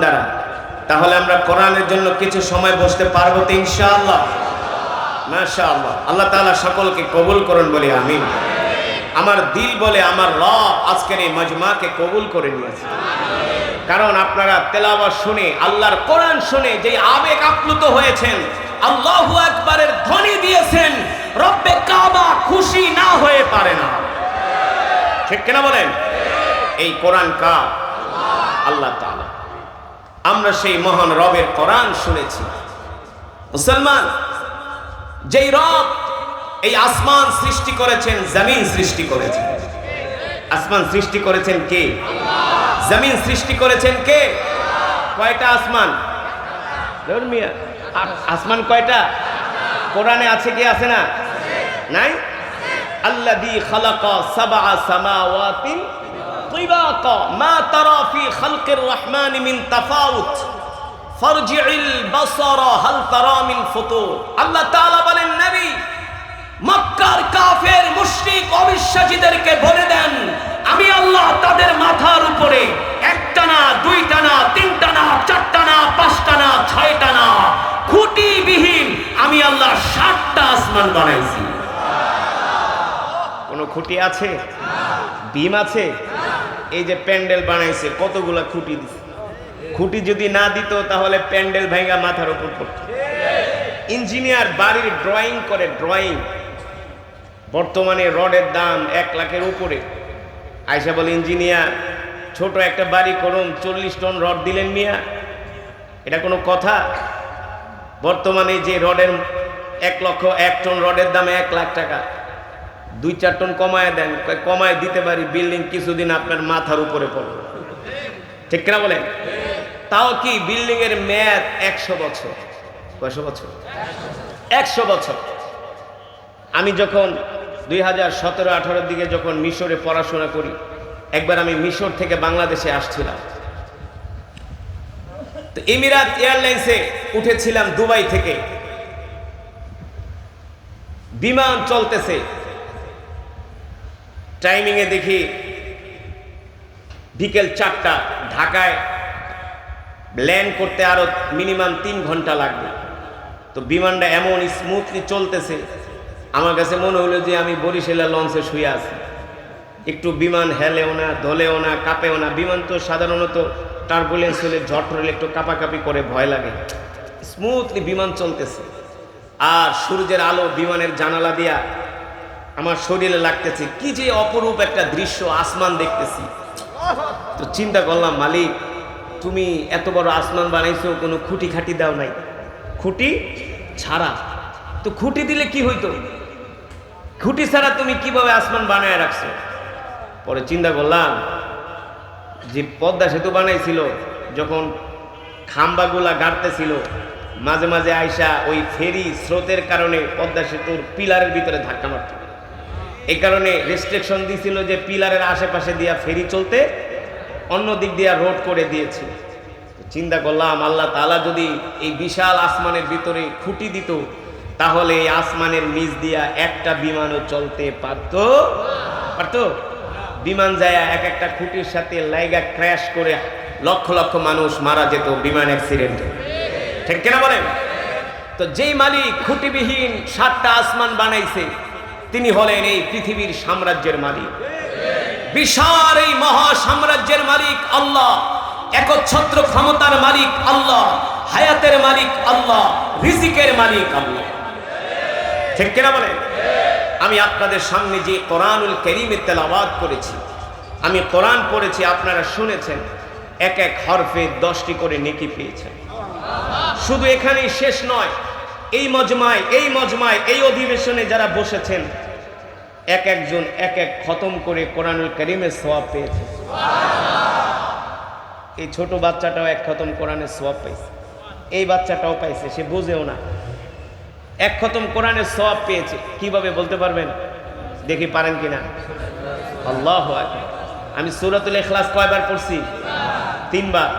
দ্বারা তাহলে আমরা কোরআনের জন্য কিছু সময় বসতে পারব তো ইনশাআল্লাহ? মাশাআল্লাহ। আল্লাহ তাআলা সকলকে কবুল করুন বলে আমিন। আমার দিল বলে আমার রব আজকের এই মজমাকে কবুল করে নিয়েছে। কারণ আপনারা তেলাওয়াত শুনে, আল্লাহর কোরআন শুনে যে আবেগ আপ্লুত হয়েছেন, আল্লাহু আকবারের ধ্বনি দিয়েছেন, রব্বে কাবা খুশি না হয়ে পারে না। ঠিক কিনা বলেন? এই কোরআন কা আল্লাহ তাআলা আমরা সেই মহান রবের কোরআন শুনেছি। মুসলমান, যেই রব এই আসমান সৃষ্টি করেছেন, জমিন সৃষ্টি করেছেন। আসমান সৃষ্টি করেছেন কে? জমিন সৃষ্টি করেছেন কে? কয়টা আসমান? আসমান কয়টা? কোরআনে আছে কি, আছে না? নাই? আল্লাযী খালাকা সাবআ সামাওয়াতিন طباقا ما ترى في خلق الرحمن من تفاوت فارجع البصر هل ترى من فطور আল্লাহ তাআলা বলেন নবী মক্কার কাফের মুশরিক অবিশ্বাসীদেরকে বলে দেন আমি আল্লাহ তাদের মাথার উপরে একটা না দুইটা না তিনটা না চারটা না পাঁচটা না ছয়টা না খুঁটি বিহীন আমি আল্লাহ সাতটা আসমান বানাইছি কোনো খুঁটি আছে বিম আছে এই যে প্যান্ডেল বানাইছে, কতগুলা খুঁটি দিছে? খুঁটি যদি না দিত, তাহলে প্যান্ডেল ভেঙা মাথার উপর পড়ত। ইঞ্জিনিয়ার বাড়ির ড্রয়িং করে ড্রয়িং। বর্তমানে রডের দাম এক লাখের উপরে। আয়সা বলে, ইঞ্জিনিয়ার, ছোট একটা বাড়ি করুন, চল্লিশ টন রড দিলেন মিয়া। এটা কোনো কথা? বর্তমানে যে রডের এক লক্ষ এক টন রডের দাম এক লাখ টাকা। দুই চার টন কমায় দেন কমায় দিতে পারি বিল্ডিং কিছুদিন আপনার মাথার উপরে পড়বে। ঠিক কিনা বলেন? তাও কি বিল্ডিং এর মেয়াদ একশো বছর? কয়শো বছর? একশো বছর। আমি যখন দুই হাজার সতেরো, আঠারোর দিকে যখন মিশরে পড়াশোনা করি, একবার আমি মিশর থেকে বাংলাদেশে আসছিলাম। তো এমিরাত এয়ারলাইন্সে উঠেছিলাম দুবাই থেকে। বিমান চলতেছে। টাইমিংয়ে দেখি বিকেল চারটা, ঢাকায় ল্যান্ড করতে আরও মিনিমাম তিন ঘণ্টা লাগবে। তো বিমানটা এমন স্মুথলি চলতেছে, আমার কাছে মনে হলো যে আমি বরিশালের লঞ্চে শুয়ে আছি। একটু বিমান হেলেও না, ধলেও না, কাঁপেও না, বিমান তো সাধারণত টার্বুলেন্স হলে ঝট হলে একটু কাঁপাকাঁপি করে ভয় লাগে। স্মুথলি বিমান চলতেছে। আর সূর্যের আলো বিমানের জানালা দিয়া আমার শরীরে লাগতেছে। কি যে অপরূপ একটা দৃশ্য, আসমান দেখতেছি। তো চিন্তা করলাম, মালিক, তুমি এত বড় আসমান বানাইছো, কোনো খুঁটি খাটি দাও নাই। খুঁটি ছাড়া। তো খুঁটি দিলে কি হইতো? খুঁটি ছাড়া তুমি কীভাবে আসমান বানায় রাখছো? পরে চিন্তা করলাম, যে পদ্মা সেতু বানাইছিল, যখন খাম্বাগুলা গাড়তেছিল, মাঝে মাঝে আইসা ওই ফেরি স্রোতের কারণে পদ্মা সেতুর পিলারের ভিতরে ধাক্কা মারত। এই কারণে রেস্ট্রিকশন দিয়েছিল যে পিলারের আশেপাশে দিয়া ফেরি চলতে, অন্য দিক দিয়া রোড করে দিয়েছে। চিন্তা করলাম, আল্লাহ তালা যদি এই বিশাল আসমানের ভিতরে খুঁটি দিত, তাহলে এই আসমানের নিচ দিয়া একটা বিমানও চলতে পারতো? পারতো? বিমান যায়, এক একটা খুঁটির সাথে লাইগা ক্র্যাশ করে লক্ষ লক্ষ মানুষ মারা যেত বিমান অ্যাক্সিডেন্টে ঠিক কিনা বলেন? তো যেই মালিক খুঁটিবিহীন সাতটা আসমান বানাইছে তিনি হলেন এই পৃথিবীর সাম্রাজ্যের মালিক। বিশাল এই মহা সাম্রাজ্যের মালিক আল্লাহ, একচ্ছত্র ক্ষমতার মালিক আল্লাহ, হায়াতের মালিক আল্লাহ, রিজিকের মালিক আল্লাহ। ঠিক কিনা বলেন আমি আপনাদের সামনে যে কোরআনুল করিমের তেলাওয়াত করেছি, আমি কোরআন পড়েছি, আপনারা শুনেছেন, এক এক হরফে দশটি করে নেকি পেয়েছেন। শুধু এখানেই শেষ নয়, এই মজমায় এই মজমায়, এই অধিবেশনে যারা বসেছেন এক একজন এক এক খতম করে কোরআনুল করিমের সোয়াব পেয়েছে। এই ছোট বাচ্চাটাও এক খতম কোরআনের সোয়াব পাইছে। এই বাচ্চাটাও পাইছে, সে বুঝেও না। এক খতম কোরআনের সওয়াব পেয়েছে, কীভাবে বলতে পারবেন? দেখি পারেন কিনা? আল্লাহ আমি সূরাতুল ইখলাস কয়বার পড়ছি? তিনবার।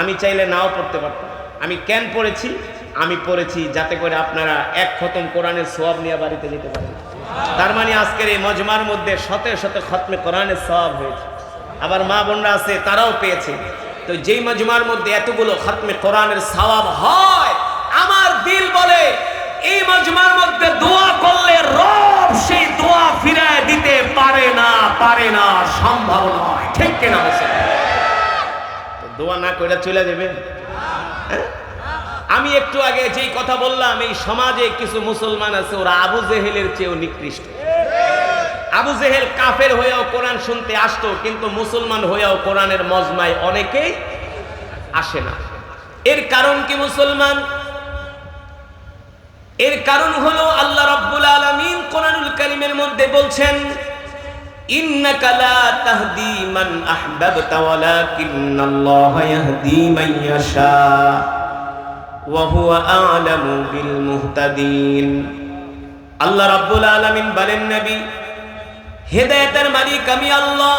আমি চাইলে নাও পড়তে পারতাম। আমি কেন পড়েছি? আমি পড়েছি যাতে করে আপনারা এক খতম কোরআনের সওয়াব নিয়ে বাড়িতে যেতে পারেন। তার মানে আজকের এই মজমার মধ্যে শতে শতে খতমে কোরআনের সওয়াব হয়েছে। আবার মা বোনরা আছে, তারাও পেয়েছে। তো যেই মজমার মধ্যে এতগুলো খতমে কোরআনের সওয়াব হয়, আমার দিল বলে, এই মজমার মধ্যে দোয়া করলে রব সেই দোয়া ফিরায় দিতে পারে না পারে না, সম্ভব নয়। ঠিক কিনা দোয়া না করে চলে যাবে হ্যাঁ? আমি একটু আগে যেই কথা বললাম, এই সমাজে কিছু মুসলমান আছে, ওরা আবু জেহেলের চেয়েও নিকৃষ্ট। আবু জেহেল কাফের হয়েও কোরআন শুনতে আসতো, কিন্তু মুসলমান হয়েও কোরআনের মজমায় অনেকেই আসে না। এর কারণ কি মুসলমান? এর কারণ হলো আল্লাহ রাব্বুল আলামিন কোরআনুল কারীমের মধ্যে বলছেন, ইন্নাকা তাহদি মান আ'লামু বিল মুহতাদিন আল্লাহ রাব্বুল আলামিন বলেন, নবী, হেদায়েতের মালিক আমি আল্লাহ।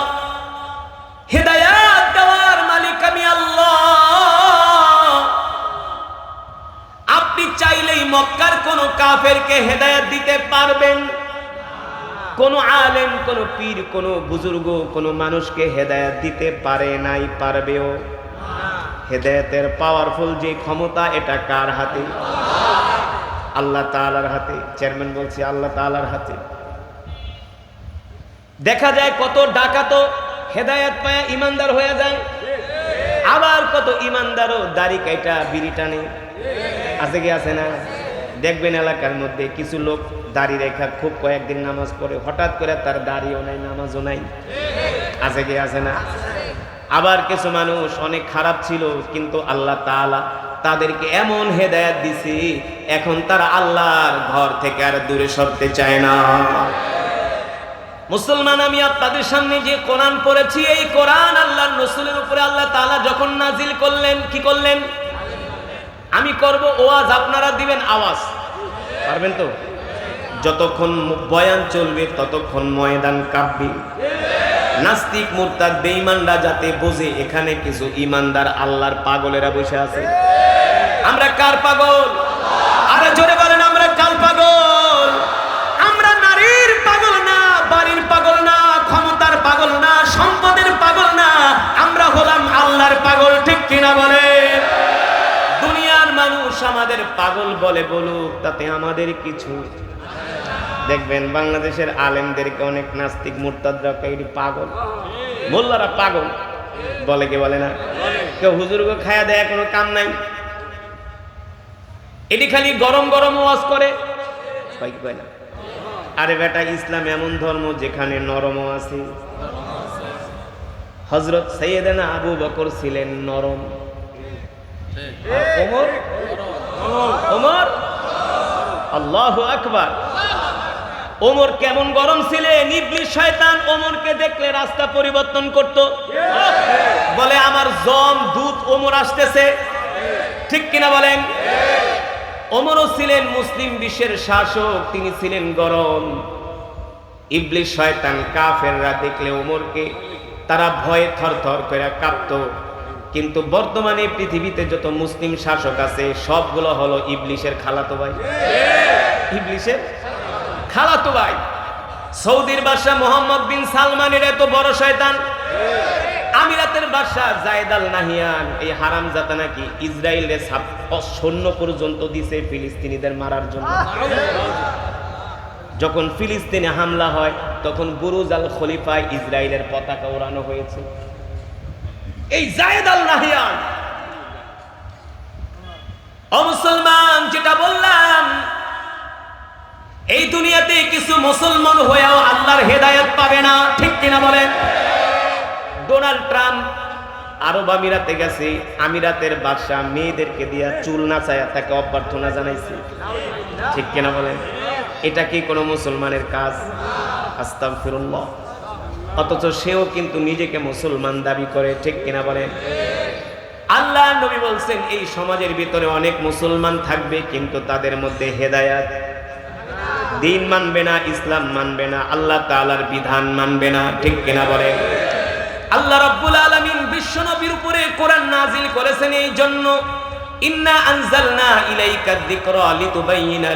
হেদায়াত দেওয়ার মালিক আমি আল্লাহ। আপনি চাইলেই মক্কার কোন কাফেরকে হেদায়েত দিতে পারবেন। কোন আলেম, কোন পীর, কোন বুজুর্গ, কোন মানুষকে হেদায়েত দিতে পারে নাই, পারবেও। হেদায়েতের পাওয়ারফুল যে ক্ষমতা, এটা কার হাতে? আল্লাহ তালার হাতে। চেয়ারম্যান বলছি, আল্লাহ তাআলার হাতে। দেখা যায় কত ডাকাতো হেদায়েত পায় ইমানদার হয়ে যায়, আবার কত ইমানদারও দাড়ি কাইটা বিড়ি টানে। আছে কি, আছে না? দেখবেন এলাকার মধ্যে কিছু লোক দাড়ি রেখা খুব কয়েকদিন নামাজ পড়ে, হঠাৎ করে তার দাড়িও নাই, নামাজও নাই। আছে কি, আছে না? আবার কিছু মানুষ অনেক খারাপ ছিল, কিন্তু আল্লাহ তাআলা তাদেরকে এমন হেদায়েত দিছি, এখন তারা আল্লাহর ঘর থেকে আর দূরে সরতে চায় না। মুসলমান আমি আপনাদের সামনে যে কোরআন পড়েছি, এই কোরআন আল্লাহর রসুলের উপরে আল্লাহ তাআলা যখন নাজিল করলেন, কি করলেন? আমি করব ওয়াজ, আপনারা দিবেন আওয়াজ। পারবেন তো? যতক্ষণ বয়ান চলবে, ততক্ষণ ময়দান কাঁপবে। নাস্তিক, মুরতাদ, বেঈমানরা যাতে বোঝে এখানে কিছু ইমানদার আল্লাহর পাগলেরা বসে আছে। আমরা কার পাগল? আরে জোরে বলেন, আমরা কার পাগল? আমরা নারীর পাগল না, বাড়ির পাগল না, ক্ষমতার পাগল না, সম্পদের পাগল না, আমরা হলাম আল্লাহর পাগল, ঠিক কিনা বলে দুনিয়ার মানুষ আমাদের পাগল বলে বলুক, তাতে আমাদের কিছু দেখবেন বাংলাদেশের আলেমদেরকে অনেক নাস্তিক মুরতাদরা "এটি পাগল। মোল্লারা পাগল। বলে কে বলে না? কেউ হুজুরকে খায়া দেয় কোনো কাম নাই। এটি খালি গরম গরম ওয়াজ করে। না? আরে বেটা, ইসলাম এমন ধর্ম যেখানে নরমও আছে। হজরত সৈয়দানা আবু বকর ছিলেন নরম। আল্লাহ আকবার। ওমর কেমন গরম ছিলেন ইবলিস শয়তান ওমরকে দেখলে রাস্তা পরিবর্তন করত। বলে, আমার জম, দুধ ওমর আসতেছে। ঠিক কিনা বলেন? ওমরও ছিলেন মুসলিম বিশ্বের শাসক, তিনি ছিলেন গরম। ইবলিস শয়তান কাফেররা দেখলে ওমরকে, তারা ভয়ে থরথর করে কাঁপত। কিন্তু বর্তমানে পৃথিবীতে যত মুসলিম শাসক আছে, সবগুলো হলো ইবলিশের খালাতো ভাই। ইবলিশের খালাতো ভাই, সৌদির বাদশাহ মোহাম্মদ বিন সালমানের এত বড় শয়তান। আমিরাতের বাদশাহ জায়দ আল নাহিয়ান, এই হারাম জাতা নাকি ইসরায়েলের সৈন্য পর্যন্ত দিছে ফিলিস্তিনিদের মারার জন্য। যখন ফিলিস্তিনে হামলা হয়, তখন বুরুজ আল খলিফায় ইসরায়েলের পতাকা ওড়ানো হয়েছে। এই জায়দ আল নাহিয়ান অমুসলমান এই দুনিয়াতে কিছু মুসলমান হয়েও আল্লাহর হেদায়ত পাবে না। ঠিক কিনা বলেন? ডোনাল্ড ট্রাম্প আরব আমিরাতে গেছে, আমিরাতের বাদশাহ মেয়েদেরকে দিয়া চুল নাচায়া তাকে অভ্যর্থনা জানাইছে। ঠিক কিনা বলেন? এটা কি কোনো মুসলমানের কাজ? আস্তাম ফিরুল্লাহ অথচ সেও কিন্তু নিজেকে মুসলমান দাবি করে, ঠিক কিনা বলেন? আল্লাহ নবী বলছেন, এই সমাজের ভিতরে অনেক মুসলমান থাকবে, কিন্তু তাদের মধ্যে হেদায়াত দিন মানবে না, ইসলাম মানবে না, আল্লাহ তালার বিধান মানবে না, ঠিক কিনা বলে আল্লাহ রব্বুল আলমিন বিশ্ব নবীর উপরে কোরআন নাজিল করেছেন এই জন্য। ইন্না আনজালনা ইলাইকা আলি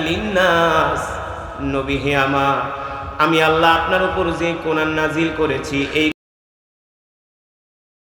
লিন-নাস। নবী হে আমি আল্লাহ আপনার উপর যে কোরআন নাজিল করেছি, এই